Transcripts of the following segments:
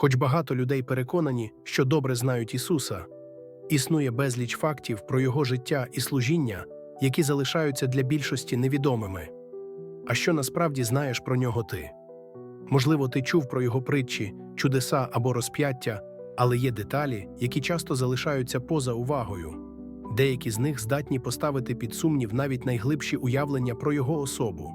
Хоч багато людей переконані, що добре знають Ісуса, існує безліч фактів про Його життя і служіння, які залишаються для більшості невідомими. А що насправді знаєш про нього ти? Можливо, ти чув про його притчі, чудеса або розп'яття, але є деталі, які часто залишаються поза увагою. Деякі з них здатні поставити під сумнів навіть найглибші уявлення про його особу.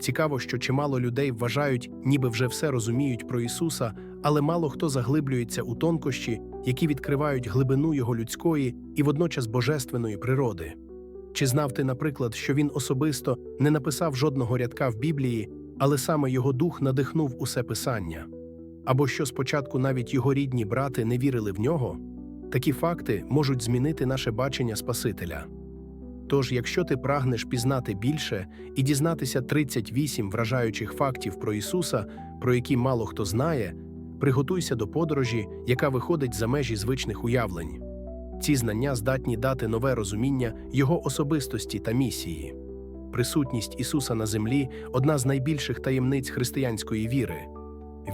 Цікаво, що чимало людей вважають, ніби вже все розуміють про Ісуса, але мало хто заглиблюється у тонкощі, які відкривають глибину його людської і водночас божественної природи. Чи знав ти, наприклад, що він особисто не написав жодного рядка в Біблії, але саме його дух надихнув усе писання? Або що спочатку навіть його рідні брати не вірили в нього? Такі факти можуть змінити наше бачення Спасителя. Тож, якщо ти прагнеш пізнати більше і дізнатися 38 вражаючих фактів про Ісуса, про які мало хто знає, приготуйся до подорожі, яка виходить за межі звичних уявлень. Ці знання здатні дати нове розуміння Його особистості та місії. Присутність Ісуса на землі одна з найбільших таємниць християнської віри.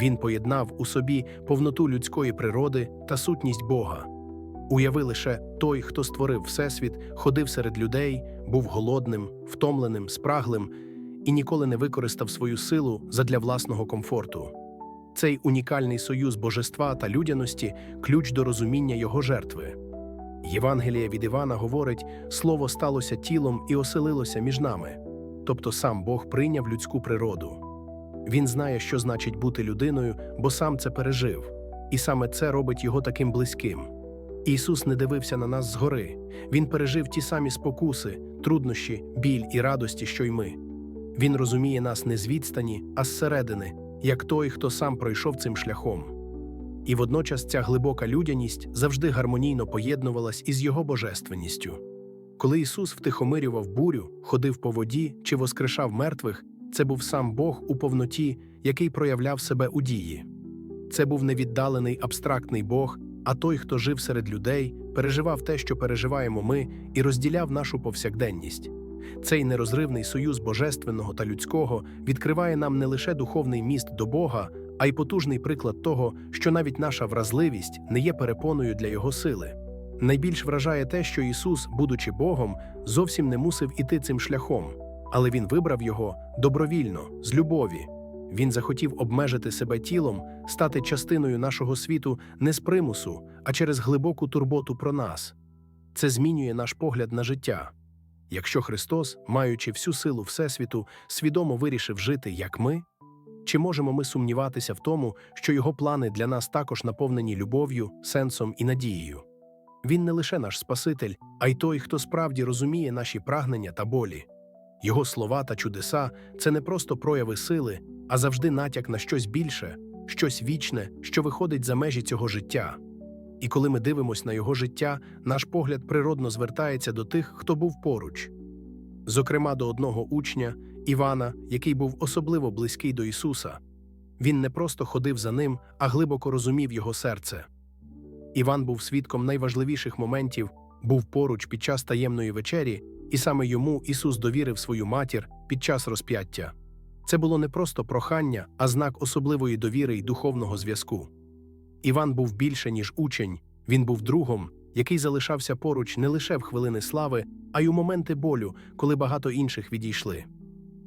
Він поєднав у собі повноту людської природи та сутність Бога. Уяви лише той, хто створив Всесвіт, ходив серед людей, був голодним, втомленим, спраглим і ніколи не використав свою силу задля власного комфорту. Цей унікальний союз божества та людяності ключ до розуміння його жертви. Євангелія від Івана говорить: Слово сталося тілом і оселилося між нами, тобто сам Бог прийняв людську природу. Він знає, що значить бути людиною, бо сам це пережив, і саме це робить його таким близьким. Ісус не дивився на нас згори, Він пережив ті самі спокуси, труднощі, біль і радості, що й ми. Він розуміє нас не з відстані, а зсередини, як той, хто сам пройшов цим шляхом. І водночас ця глибока людяність завжди гармонійно поєднувалась із його божественністю. Коли Ісус втихомирював бурю, ходив по воді чи воскрешав мертвих, це був сам Бог у повноті, який проявляв себе у дії. Це був не віддалений абстрактний Бог, а той, хто жив серед людей, переживав те, що переживаємо ми, і розділяв нашу повсякденність. Цей нерозривний союз божественного та людського відкриває нам не лише духовний міст до Бога, а й потужний приклад того, що навіть наша вразливість не є перепоною для його сили. Найбільш вражає те, що Ісус, будучи Богом, зовсім не мусив іти цим шляхом, але Він вибрав його добровільно, з любові. Він захотів обмежити себе тілом, стати частиною нашого світу не з примусу, а через глибоку турботу про нас. Це змінює наш погляд на життя. Якщо Христос, маючи всю силу Всесвіту, свідомо вирішив жити, як ми, чи можемо ми сумніватися в тому, що його плани для нас також наповнені любов'ю, сенсом і надією? Він не лише наш Спаситель, а й той, хто справді розуміє наші прагнення та болі. Його слова та чудеса це не просто прояви сили, а завжди натяк на щось більше, щось вічне, що виходить за межі цього життя. І коли ми дивимося на його життя, наш погляд природно звертається до тих, хто був поруч. Зокрема, до одного учня, Івана, який був особливо близький до Ісуса. Він не просто ходив за ним, а глибоко розумів його серце. Іван був свідком найважливіших моментів, був поруч під час таємної вечері, і саме йому Ісус довірив свою матір під час розп'яття. Це було не просто прохання, а знак особливої довіри й духовного зв'язку. Іван був більше, ніж учень, він був другом, який залишався поруч не лише в хвилини слави, а й у моменти болю, коли багато інших відійшли.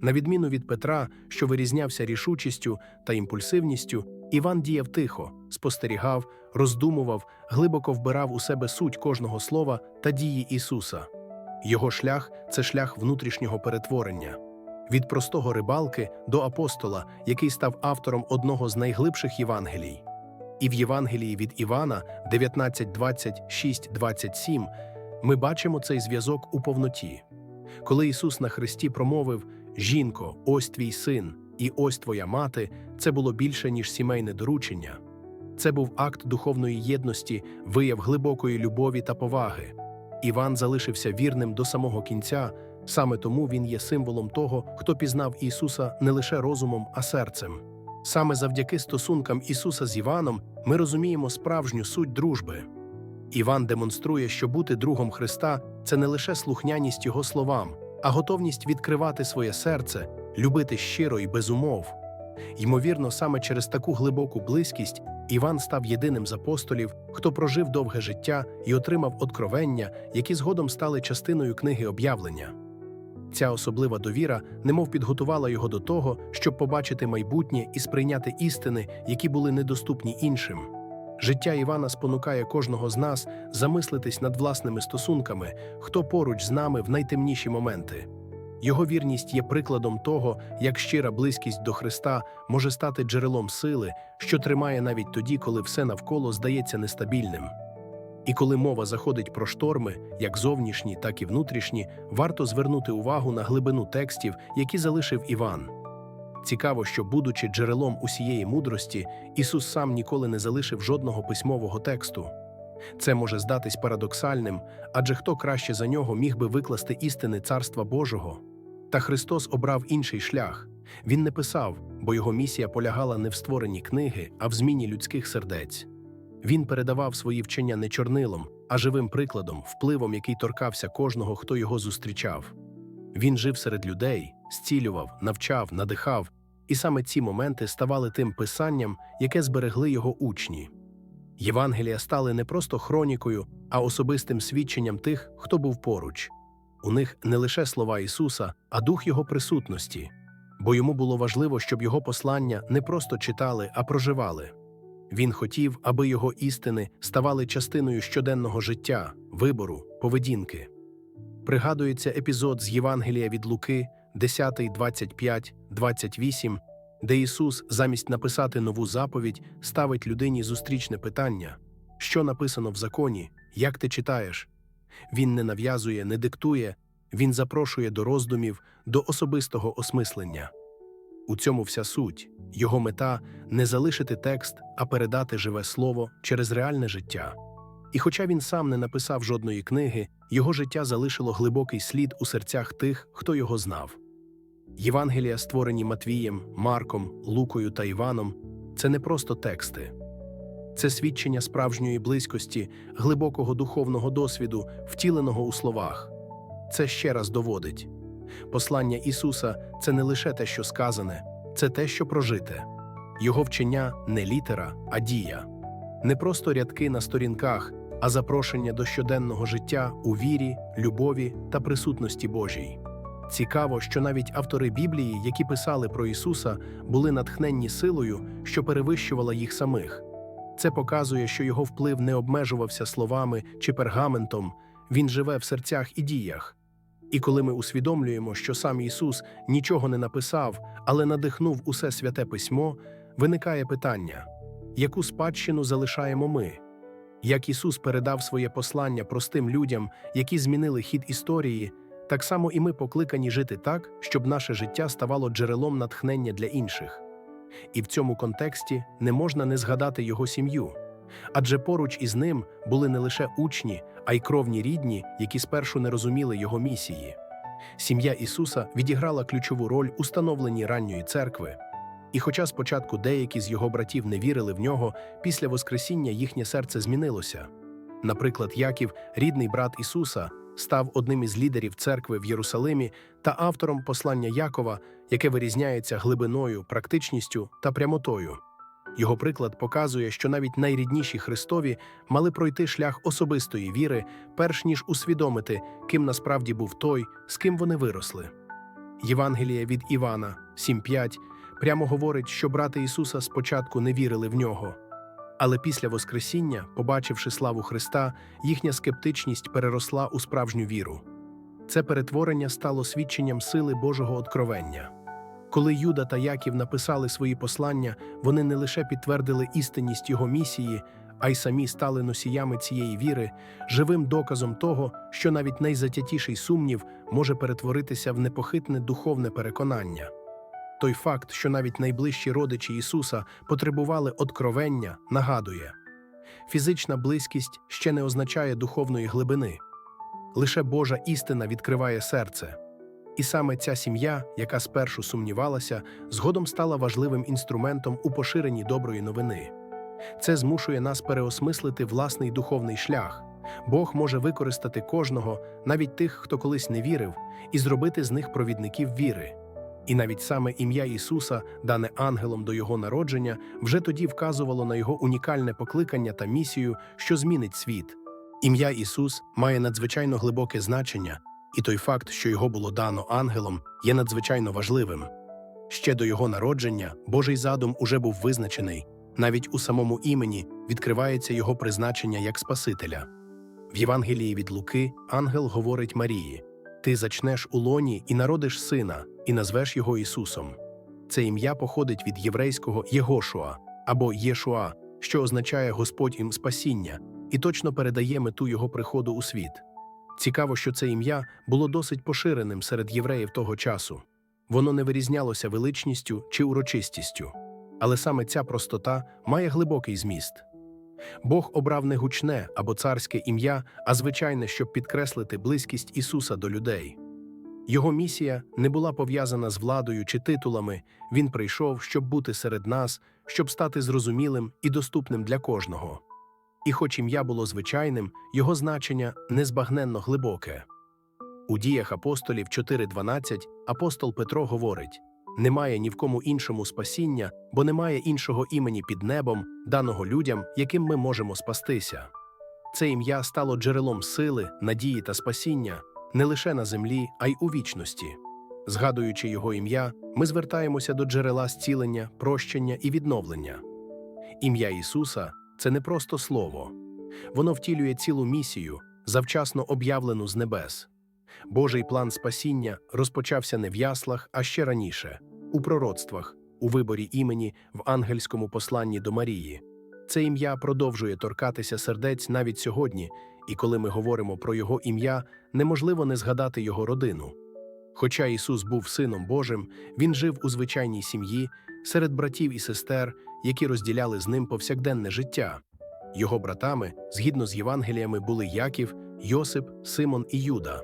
На відміну від Петра, що вирізнявся рішучістю та імпульсивністю, Іван діяв тихо, спостерігав, роздумував, глибоко вбирав у себе суть кожного слова та дії Ісуса. Його шлях це шлях внутрішнього перетворення. Від простого рибалки до апостола, який став автором одного з найглибших Євангелій. І в Євангелії від Івана 19.26-27 ми бачимо цей зв'язок у повноті. Коли Ісус на Христі промовив Жінко, ось твій син, і ось твоя мати, це було більше, ніж сімейне доручення. Це був акт духовної єдності, вияв глибокої любові та поваги. Іван залишився вірним до самого кінця, саме тому він є символом того, хто пізнав Ісуса не лише розумом, а серцем. Саме завдяки стосункам Ісуса з Іваном ми розуміємо справжню суть дружби. Іван демонструє, що бути другом Христа це не лише слухняність Його словам, а готовність відкривати своє серце, любити щиро і без умов. Ймовірно, саме через таку глибоку близькість Іван став єдиним з апостолів, хто прожив довге життя і отримав откровення, які згодом стали частиною книги об'явлення. Ця особлива довіра немов підготувала його до того, щоб побачити майбутнє і сприйняти істини, які були недоступні іншим. Життя Івана спонукає кожного з нас замислитись над власними стосунками, хто поруч з нами в найтемніші моменти. Його вірність є прикладом того, як щира близькість до Христа може стати джерелом сили, що тримає навіть тоді, коли все навколо здається нестабільним. І коли мова заходить про шторми, як зовнішні, так і внутрішні, варто звернути увагу на глибину текстів, які залишив Іван. Цікаво, що, будучи джерелом усієї мудрості, Ісус сам ніколи не залишив жодного письмового тексту. Це може здатись парадоксальним, адже хто краще за нього міг би викласти істини Царства Божого. Та Христос обрав інший шлях. Він не писав, бо його місія полягала не в створенні книги, а в зміні людських сердець. Він передавав свої вчення не чорнилом, а живим прикладом, впливом, який торкався кожного, хто його зустрічав. Він жив серед людей, зцілював, навчав, надихав, і саме ці моменти ставали тим писанням, яке зберегли його учні. Євангелія стали не просто хронікою, а особистим свідченням тих, хто був поруч. У них не лише слова Ісуса, а дух Його присутності, бо йому було важливо, щоб його послання не просто читали, а проживали. Він хотів, аби його істини ставали частиною щоденного життя, вибору, поведінки. Пригадується епізод з Євангелія від Луки, 10, 25, 28, де Ісус, замість написати нову заповідь, ставить людині зустрічне питання: що написано в законі, як ти читаєш? Він не нав'язує, не диктує, він запрошує до роздумів, до особистого осмислення. У цьому вся суть його мета не залишити текст, а передати живе слово через реальне життя. І хоча він сам не написав жодної книги, його життя залишило глибокий слід у серцях тих, хто його знав. Євангелія, створені Матвієм, Марком, Лукою та Іваном, це не просто тексти, це свідчення справжньої близькості, глибокого духовного досвіду, втіленого у словах. Це ще раз доводить. Послання Ісуса це не лише те, що сказане, це те, що прожите. Його вчення не літера, а дія, не просто рядки на сторінках, а запрошення до щоденного життя у вірі, любові та присутності Божій. Цікаво, що навіть автори Біблії, які писали про Ісуса, були натхненні силою, що перевищувала їх самих. Це показує, що його вплив не обмежувався словами чи пергаментом, він живе в серцях і діях. І коли ми усвідомлюємо, що сам Ісус нічого не написав, але надихнув усе святе письмо, виникає питання: яку спадщину залишаємо ми? Як Ісус передав своє послання простим людям, які змінили хід історії, так само і ми покликані жити так, щоб наше життя ставало джерелом натхнення для інших. І в цьому контексті не можна не згадати його сім'ю. Адже поруч із ним були не лише учні, а й кровні рідні, які спершу не розуміли його місії. Сім'я Ісуса відіграла ключову роль у становленні ранньої церкви. І хоча спочатку деякі з його братів не вірили в нього, після Воскресіння їхнє серце змінилося. Наприклад, Яків, рідний брат Ісуса, став одним із лідерів церкви в Єрусалимі та автором послання Якова, яке вирізняється глибиною, практичністю та прямотою. Його приклад показує, що навіть найрідніші Христові мали пройти шлях особистої віри, перш ніж усвідомити, ким насправді був той, з ким вони виросли. Євангеліє від Івана 7.5 прямо говорить, що брати Ісуса спочатку не вірили в нього. Але після Воскресіння, побачивши славу Христа, їхня скептичність переросла у справжню віру. Це перетворення стало свідченням сили Божого откровення. Коли Юда та Яків написали свої послання, вони не лише підтвердили істинність його місії, а й самі стали носіями цієї віри, живим доказом того, що навіть найзатятіший сумнів може перетворитися в непохитне духовне переконання. Той факт, що навіть найближчі родичі Ісуса потребували откровення, нагадує фізична близькість ще не означає духовної глибини. Лише Божа істина відкриває серце. І саме ця сім'я, яка спершу сумнівалася, згодом стала важливим інструментом у поширенні доброї новини. Це змушує нас переосмислити власний духовний шлях. Бог може використати кожного, навіть тих, хто колись не вірив, і зробити з них провідників віри. І навіть саме ім'я Ісуса, дане ангелом до його народження, вже тоді вказувало на його унікальне покликання та місію, що змінить світ. Ім'я Ісус має надзвичайно глибоке значення, і той факт, що його було дано ангелом, є надзвичайно важливим. Ще до його народження Божий задум уже був визначений. Навіть у самому імені відкривається його призначення як Спасителя. В Євангелії від Луки ангел говорить Марії: Ти зачнеш у лоні і народиш сина, і назвеш його Ісусом. Це ім'я походить від єврейського Єгошуа або Єшуа, що означає Господь їм спасіння, і точно передає мету його приходу у світ. Цікаво, що це ім'я було досить поширеним серед євреїв того часу. Воно не вирізнялося величністю чи урочистістю. Але саме ця простота має глибокий зміст. Бог обрав не гучне або царське ім'я, а звичайне, щоб підкреслити близькість Ісуса до людей. Його місія не була пов'язана з владою чи титулами, Він прийшов, щоб бути серед нас, щоб стати зрозумілим і доступним для кожного. І хоч ім'я було звичайним, його значення незбагненно глибоке. У діях апостолів 4.12 апостол Петро говорить: немає ні в кому іншому спасіння, бо немає іншого імені під небом, даного людям, яким ми можемо спастися. Це ім'я стало джерелом сили, надії та спасіння не лише на землі, а й у вічності. Згадуючи його ім'я, ми звертаємося до джерела зцілення, прощення і відновлення. Ім'я Ісуса це не просто слово, воно втілює цілу місію, завчасно об'явлену з небес. Божий план спасіння розпочався не в яслах, а ще раніше у пророцтвах, у виборі імені в ангельському посланні до Марії. Це ім'я продовжує торкатися сердець навіть сьогодні, і коли ми говоримо про його ім'я, неможливо не згадати його родину. Хоча Ісус був Сином Божим, Він жив у звичайній сім'ї серед братів і сестер, які розділяли з ним повсякденне життя. Його братами, згідно з Євангеліями, були Яків, Йосип, Симон і Юда.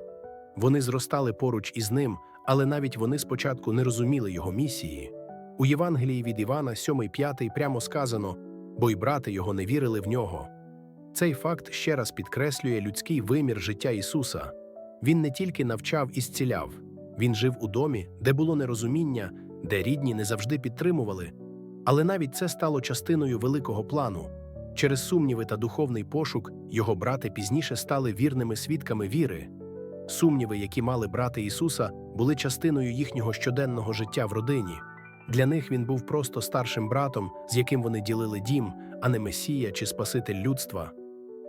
Вони зростали поруч із ним, але навіть вони спочатку не розуміли його місії. У Євангелії від Івана 7.5 прямо сказано, бо й брати його не вірили в нього. Цей факт ще раз підкреслює людський вимір життя Ісуса. Він не тільки навчав і зціляв, він жив у домі, де було нерозуміння, де рідні не завжди підтримували. Але навіть це стало частиною великого плану. Через сумніви та духовний пошук його брати пізніше стали вірними свідками віри. Сумніви, які мали брати Ісуса, були частиною їхнього щоденного життя в родині. Для них він був просто старшим братом, з яким вони ділили дім, а не Месія чи Спаситель людства.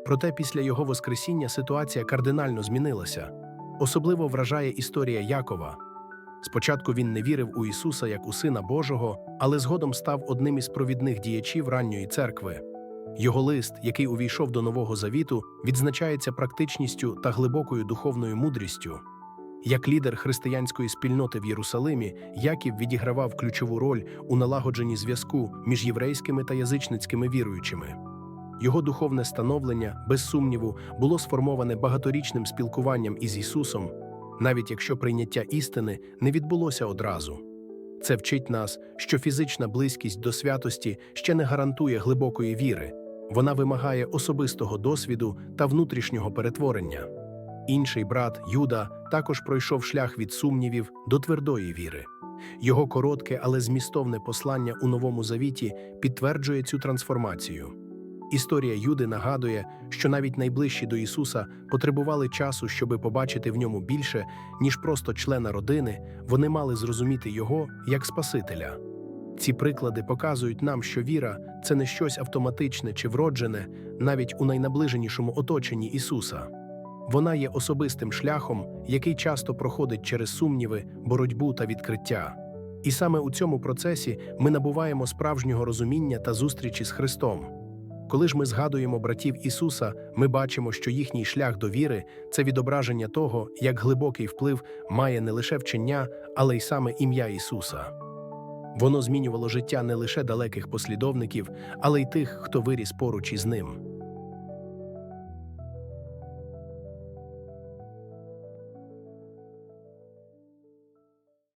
Проте після його Воскресіння ситуація кардинально змінилася. Особливо вражає історія Якова. Спочатку він не вірив у Ісуса як у Сина Божого, але згодом став одним із провідних діячів ранньої церкви. Його лист, який увійшов до Нового Завіту, відзначається практичністю та глибокою духовною мудрістю. Як лідер християнської спільноти в Єрусалимі, Яків відігравав ключову роль у налагодженні зв'язку між єврейськими та язичницькими віруючими. Його духовне становлення, без сумніву, було сформоване багаторічним спілкуванням із Ісусом, навіть якщо прийняття істини не відбулося одразу. Це вчить нас, що фізична близькість до святості ще не гарантує глибокої віри, вона вимагає особистого досвіду та внутрішнього перетворення. Інший брат Юда також пройшов шлях від сумнівів до твердої віри. Його коротке, але змістовне послання у Новому Завіті підтверджує цю трансформацію. Історія Юди нагадує, що навіть найближчі до Ісуса потребували часу, щоби побачити в ньому більше, ніж просто члена родини, вони мали зрозуміти Його як Спасителя. Ці приклади показують нам, що віра це не щось автоматичне чи вроджене, навіть у найнаближенішому оточенні Ісуса. Вона є особистим шляхом, який часто проходить через сумніви, боротьбу та відкриття. І саме у цьому процесі ми набуваємо справжнього розуміння та зустрічі з Христом. Коли ж ми згадуємо братів Ісуса, ми бачимо, що їхній шлях до віри це відображення того, як глибокий вплив має не лише вчення, але й саме ім'я Ісуса. Воно змінювало життя не лише далеких послідовників, але й тих, хто виріс поруч із ним.